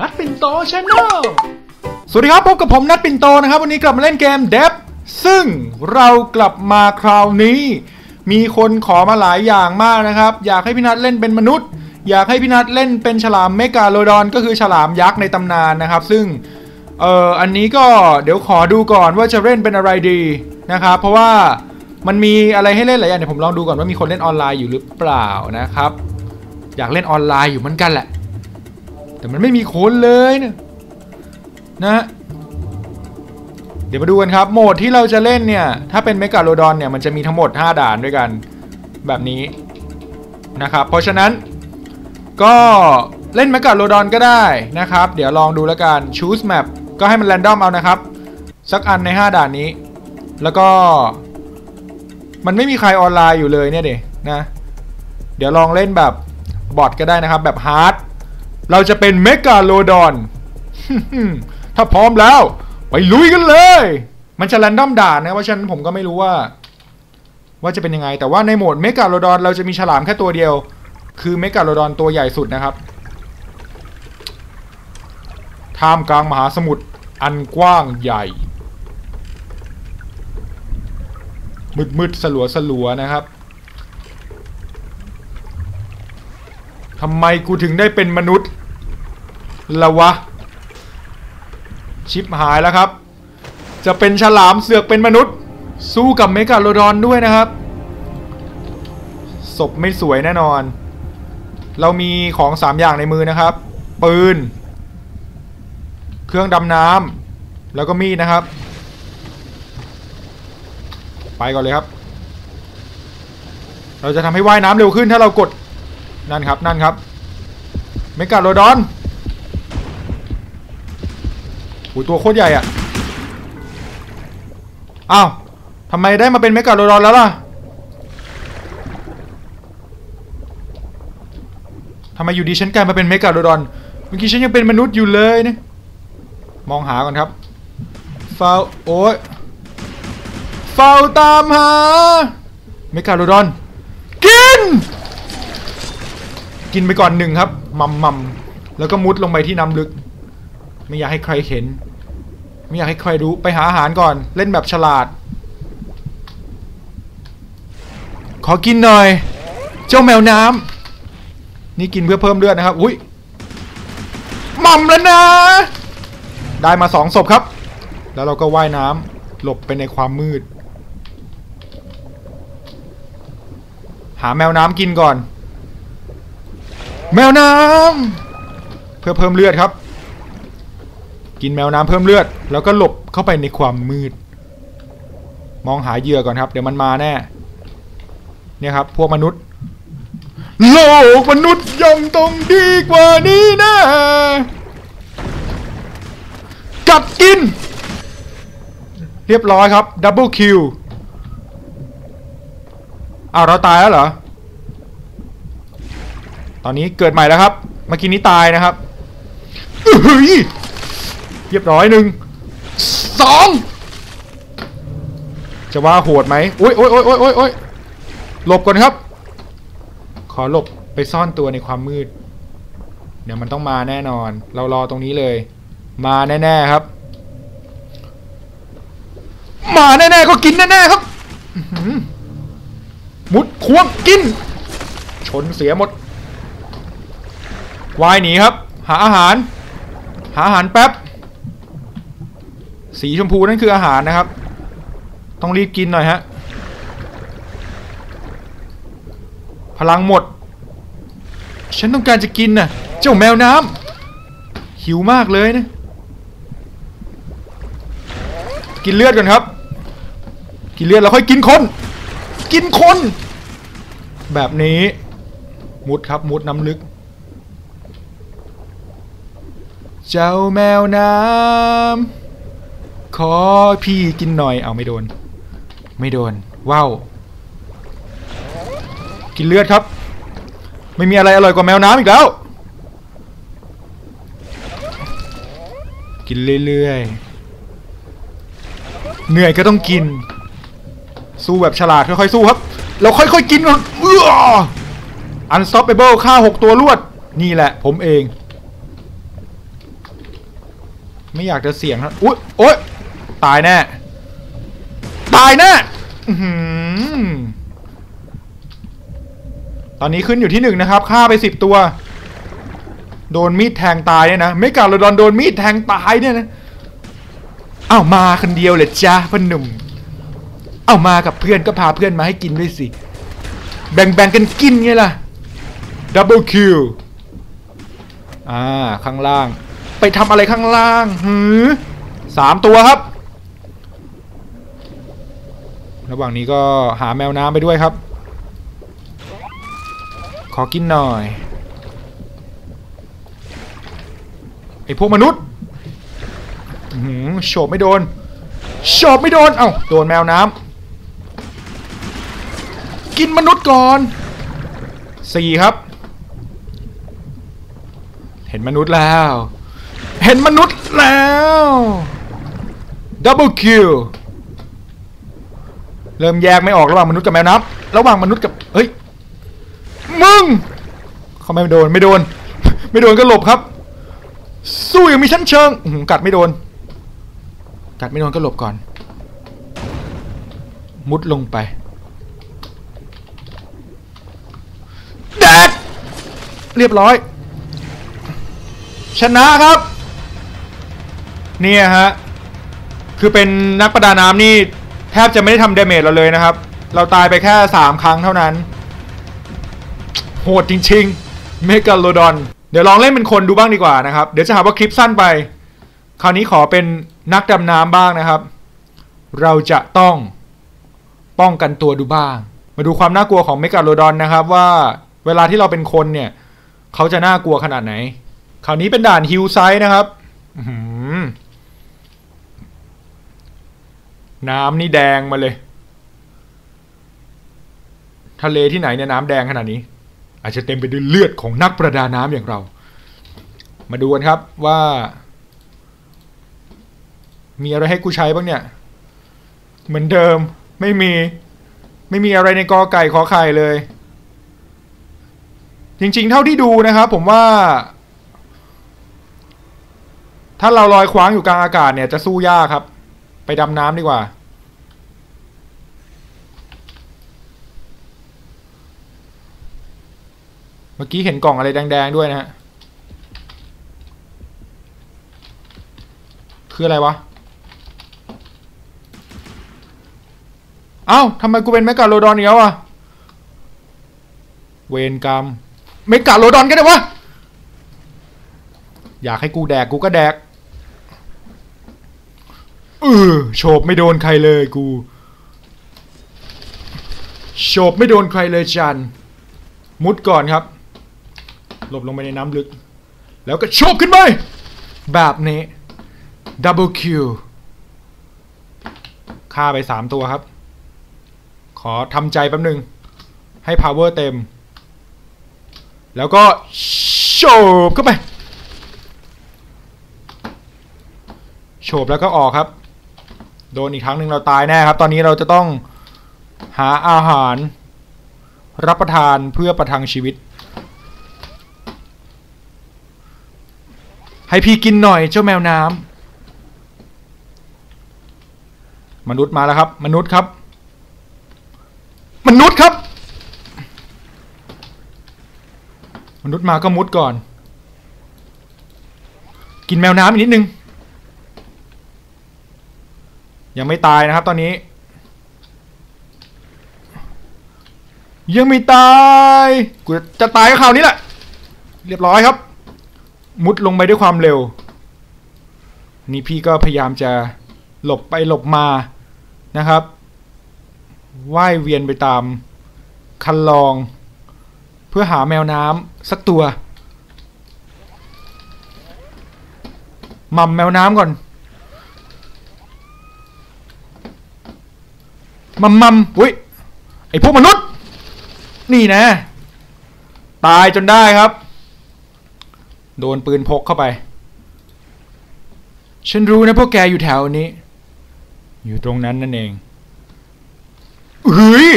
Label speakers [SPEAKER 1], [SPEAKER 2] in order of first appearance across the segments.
[SPEAKER 1] นัดปินโตชาแนลสวัสดีครับพบกับผมนัดปินโตนะครับ วันนี้กลับมาเล่นเกมเดฟซึ่งเรากลับมาคราวนี้ มีคนขอมาหลายอย่างมากนะครับ อยากให้พี่นัทเล่นเป็นมนุษย์ อยากให้พี่นัทเล่นเป็นฉลามเมกาโลดอน ก็คือฉลามยักษ์ในตำนานนะครับ ซึ่งเอ่ออันนี้ก็เดี๋ยวขอดูก่อนว่าจะเล่นเป็นอะไรดีนะครับ เพราะว่ามันมีอะไรให้เล่นหลายอย่างเดี๋ยวผมลองดูก่อนว่ามีคนเล่นออนไลน์อยู่หรือเปล่านะครับ อยากเล่นออนไลน์อยู่เหมือนกันแหละ แต่มันไม่มีคนเลยเนะนะฮะเดี๋ยวมาดูกันครับ โหมดที่เราจะเล่นเนี่ย ถ้าเป็นเมกาโลดอนเนี่ย มันจะมีทั้งหมด 5 ด่านด้วยกันแบบนี้นะครับ เพราะฉะนั้นก็เล่นเมกาโลดอนก็ได้นะครับ เดี๋ยวลองดูแล้วกัน choose map ก็ให้มันแรนดอมเอานะครับ สักอันใน 5 ด่านนี้ แล้วก็ มันไม่มีใครออนไลน์อยู่เลยเนี่ยเดนะ เดี๋ยวลองเล่นแบบบอทก็ได้นะครับ แบบฮาร์ด เราจะเป็นเมกาโลดอน ถ้าพร้อมแล้ว ไปลุยกันเลย มันจะแรนดอมด่านนะเพราฉันผมก็ไม่รู้ว่า ว่าจะเป็นยังไง แต่ว่าในโหมดเมกาโลดอน เราจะมีฉลามแค่ตัวเดียว คือเมกาโลดอนตัวใหญ่สุดนะครับท่ามกลางมหาสมุทรอันกว้างใหญ่ มืดๆสลัวสลัวนะครับทำไมกูถึงได้เป็นมนุษย์ ละวะ ชิปหายแล้วครับ จะเป็นฉลามเสือกเป็นมนุษย์ สู้กับเมกาโลดอนด้วยนะครับ ศพไม่สวยแน่นอน เรามีของ3อย่างในมือนะครับ ปืน เครื่องดำน้ำแล้วก็มีดนะครับ ไปก่อนเลยครับ เราจะทำให้ว่ายน้ำเร็วขึ้นถ้าเรากดนั่นครับนั่นครับเมกาโลดอนโอ้ตัวโคตรใหญ่อะอ้าวทำไมได้มาเป็นเมกาโลดอนแล้วล่ะทำไมอยู่ดีฉันกลายมาเป็นเมกาโลดอนเมื่อกี้ฉันยังเป็นมนุษย์อยู่เลยเนี่ยมองหาก่อนครับฟาโอ้ยฟาตามหาเมกาโลดอน กิน กินไปก่อนหนึ่งครับมัมมัมแล้วก็มุดลงไปที่น้ำลึก ไม่อยากให้ใครเห็น ไม่อยากให้ใครรู้ไปหาอาหารก่อน เล่นแบบฉลาด ขอกินหน่อย เจ้าแมวน้ำนี่กินเพื่อเพิ่มเลือดนะครับ อุ้ยมัมแล้วนะ ได้มาสองศพครับ แล้วเราก็ว่ายน้ำหลบไปในความมืด หาแมวน้ำกินก่อน แมวน้ำเพื่อเพิ่มเลือดครับ กินแมวน้ำเพิ่มเลือด แล้วก็หลบเข้าไปในความมืด มองหาเหยื่อก่อนครับ เดี๋ยวมันมาแน่ เนี่ยครับ พวกมนุษย์ โลกมนุษย์ยังต้องดีกว่านี้นะกัดกิน เรียบร้อยครับดับเบิลคิวอ้าวเราตายแล้วเหรอ ตอนนี้เกิดใหม่แล้วครับ เมื่อกี้นี้ตายนะครับเฮ้ย เรียบร้อยหนึ่งสองจะว่าโหดไหมโอ้ยโอ้ยโอ้ยโอ้ยโอ้ยโอ้ยหลบก่อนครับ ขอหลบไปซ่อนตัวในความมืด เดี๋ยวมันต้องมาแน่นอน เรารอตรงนี้เลย มาแน่ๆครับ มาแน่ๆก็กินแน่ๆครับอื้อหือมุดควงกิน ชนเสียหมดวายหนีครับ หาอาหาร หาอาหารแป๊บ สีชมพูนั่นคืออาหารนะครับ ต้องรีบกินหน่อยฮะ พลังหมด ฉันต้องการจะกินน่ะ เจ้าแมวน้ำหิวมากเลยนะ กินเลือดก่อนครับ กินเลือดแล้วค่อยกินคน กินคน แบบนี้ มุดครับมุดน้ำลึกเจ้าแมวน้ำ ขอพี่กินหน่อยเอาไม่โดน ไม่โดนว้าวกินเลือดครับ ไม่มีอะไรอร่อยกว่าแมวน้ำอีกแล้ว กินเรื่อยๆเหนื่อยก็ต้องกิน สู้แบบฉลาดค่อยๆสู้ครับ เราค่อยๆกินก่อนเออ Unstoppable ฆ่าหกตัวรวด นี่แหละผมเอง ไม่อยากจะเสี่ยงนะอุ๊ยโอ๊ย ตายแน่ ตายแน่ตอนนี้ขึ้นอยู่ที่หนึ่งนะครับฆ่าไปสิบตัว โดนมีดแทงตายเนี่ยนะไม่กาลดอนโดนมีดแทงตายเนี่ยนะอ้าวมาคนเดียวเลยจ้าพ่อหนุ่มเอามากับเพื่อนก็พาเพื่อนมาให้กินด้วยสิ แบ่งๆกันกินไงล่ะดับเบิลคิวอ่า ข้างล่าง ไปทำอะไรข้างล่างหือสามตัวครับ ระหว่างนี้ก็หาแมวน้ำไปด้วยครับ ขอกินหน่อยไอพวกมนุษย์หือโฉบไม่โดนโฉบไม่โดน เอ้าโดนแมวน้ำกินมนุษย์ก่อนสี่ครับ เห็นมนุษย์แล้ว เห็นมนุษย์แล้วดับเบิลคิว เริ่มแยกไม่ออกระหว่างมนุษย์กับแมวน้ำระหว่างมนุษย์กับเฮ้ยมึงเขาไม่โดนไม่โดน ไม่โดนก็หลบครับ สู้อยังมีชั้นเชิงหือกัดไม่โดน กัดไม่โดนก็หลบก่อน มุดลงไปแดกเรียบร้อย ชนะครับ เนี่ยฮะ คือเป็นนักประดาน้ำนี่ แทบจะไม่ได้ทำเดเมจเราเลยนะครับ เราตายไปแค่ 3 ครั้งเท่านั้น โหดจริงๆ เมกาโลดอน เดี๋ยวลองเล่นเป็นคนดูบ้างดีกว่านะครับ เดี๋ยวจะหาว่าคลิปสั้นไป คราวนี้ขอเป็นนักดำน้ำบ้างนะครับ เราจะต้องป้องกันตัวดูบ้าง มาดูความน่ากลัวของเมกาโลดอนนะครับว่าเวลาที่เราเป็นคนเนี่ย เขาจะน่ากลัวขนาดไหน คราวนี้เป็นด่านฮิลไซด์นะครับ น้ำนี่แดงมาเลย ทะเลที่ไหนเนี่ยน้ำแดงขนาดนี้ อาจจะเต็มไปด้วยเลือดของนักประดาน้ำอย่างเรา มาดูกันครับว่า มีอะไรให้กูใช้บ้างเนี่ย เหมือนเดิมไม่มีไม่มีอะไรในกอไก่ขอไข่เลย จริงๆ เท่าที่ดูนะครับ ผมว่า ถ้าเราลอยคว้างอยู่กลางอากาศเนี่ยจะสู้ยากครับ ไปดำน้ำดีกว่า เมื่อกี้เห็นกล่องอะไรแดง ๆ ด้วยนะฮะ คืออะไรวะ เอ้าทำไมกูเป็นเมกาโลดอนอีกแล้วอะเวรกรรม เมกาโลดอนกันเลยวะ อยากให้กูแดกกูก็แดก เออโฉบไม่โดนใครเลยกูโฉบไม่โดนใครเลยจันมุดก่อนครับ หลบลงไปในน้ำลึก แล้วก็โฉบขึ้นไป แบบนี้ดับเบิลคิวฆ่าไปสามตัวครับ ขอทำใจแป๊บหนึ่งให้ power เต็ม แล้วก็โฉบเข้าไปโฉบแล้วก็ออกครับ โดนอีกครั้งหนึ่งเราตายแน่ครับ ตอนนี้เราจะต้องหาอาหาร รับประทานเพื่อประทังชีวิต ให้พี่กินหน่อยเจ้าแมวน้ำมนุษย์มาแล้วครับ มนุษย์ครับ มนุษย์ครับ มนุษย์มาก็มุดก่อน กินแมวน้ำอีกนิดนึง ยังไม่ตายนะครับตอนนี้ ยังไม่ตายกูจะตายกับข่าวนี้แหละ เรียบร้อยครับ มุดลงไปด้วยความเร็ว นี่พี่ก็พยายามจะหลบไปหลบมานะครับว่ายเวียนไปตามคันลอง เพื่อหาแมวน้ำสักตัวมัมแมวน้ำก่อน มัมมัมอุ้ยไอพวกมนุษย์ นี่นะ ตายจนได้ครับ โดนปืนพกเข้าไป ฉันรู้นะพวกแกอยู่แถวนี้ อยู่ตรงนั้นนั่นเองเฮ้ย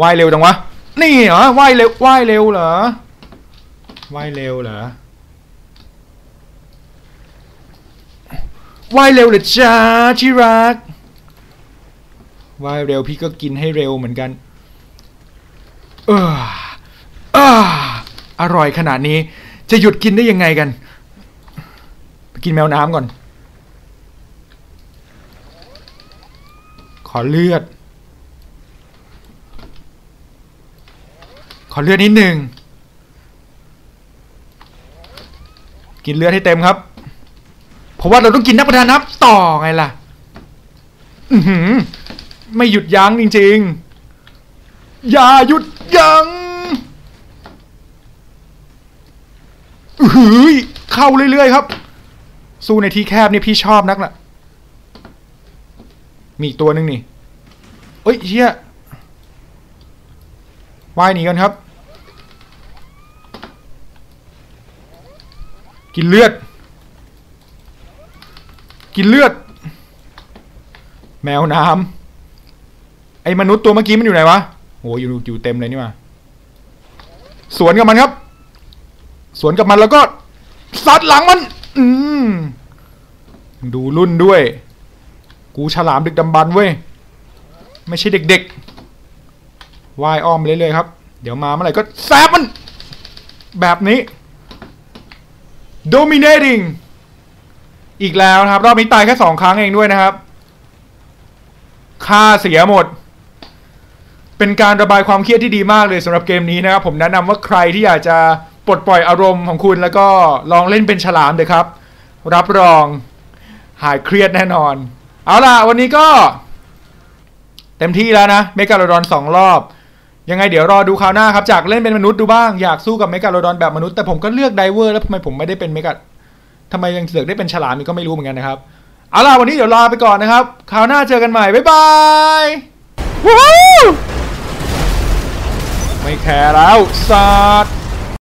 [SPEAKER 1] ว่ายเร็วจังวะ นี่เหรอว่ายเร็วว่ายเร็วเหรอว่ายเร็วเหรอว่ายเร็วเลยจ้าที่รัก ว่ายเร็วพี่ก็กินให้เร็วเหมือนกัน เออเอออร่อยขนาดนี้ จะหยุดกินได้ยังไงกันไปกินแมวน้ำก่อน ขอเลือด ขอเลือดนิดหนึ่ง กินเลือดให้เต็มครับเพราะว่าเราต้องกินนักประทานน้ำต่อไงล่ะ อือหือ ไม่หยุดยั้งจริง ๆ อย่าหยุดยัง้งหือเข้าเรื่อยๆครับ สู้ในที่แคบนี่พี่ชอบนักล่ะ มีตัวหนึ่งนี่ เอ้ยเชี่ยว่ายหนีกันครับ กินเลือด กินเลือด แมวน้ำ ไอ้มนุษย์ตัวเมื่อกี้มันอยู่ไหนวะโหอยู่อยู่เต็มเลยนี่มาสวนกับมันครับ สวนกับมันแล้วก็ซัดหลังมัน อืมดูรุ่นด้วย กูฉลามดึกดำบรรพ์เว้ย ไม่ใช่เด็กๆว่ายอ้อมไปเรื่อยๆครับ เดี๋ยวมาเมื่อไหร่ก็แซบมัน แบบนี้ dominating อีกแล้วนะครับ รอบนี้ตายแค่สองครั้งเองด้วยนะครับ ค่าเสียหมด เป็นการระบายความเครียดที่ดีมากเลยสำหรับเกมนี้นะครับ ผมแนะนำว่าใครที่อยากจะปลดปล่อยอารมณ์ของคุณแล้วก็ลองเล่นเป็นฉลามเลยครับ รับรองหายเครียดแน่นอน เอาล่ะ วันนี้ก็ เต็มที่แล้วนะเมกาโลดอนสองรอบ ยังไงเดี๋ยวรอดูคราวหน้าครับ จากเล่นเป็นมนุษย์ดูบ้างอยากสู้กับเมกาโลดอนแบบมนุษย์แต่ผมก็เลือกไดเวอร์แล้วทำไมผมไม่ได้เป็นเมกาทำไมยังเสือกได้เป็นฉลามนี่ก็ไม่รู้เหมือนกันนะครับเอาล่ะวันนี้เดี๋ยวลาไปก่อนนะครับคราวหน้าเจอกันใหม่บ๊ายบายวู้ฮู้ ไม่แคร์แล้วสัตว์